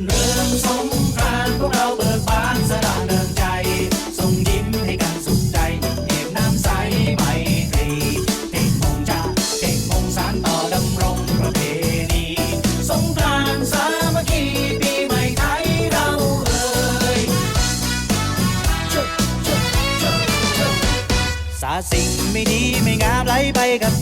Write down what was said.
นเริงสงกรานต์พวกเราเบิกบานสระเรินใจ ส่งยิ้มให้กันสุขใจเห็บน้ำใสไมตรีเอกมงจ้าเอกมงสารต่อดำรงประเพณีสงกรานต์สามัคคีปีใหม่ไทยเราเอ่ยจุ๊จุ๊จุ๊จุ๊สาสิ่งไม่ดีไม่งามไหลไปกับ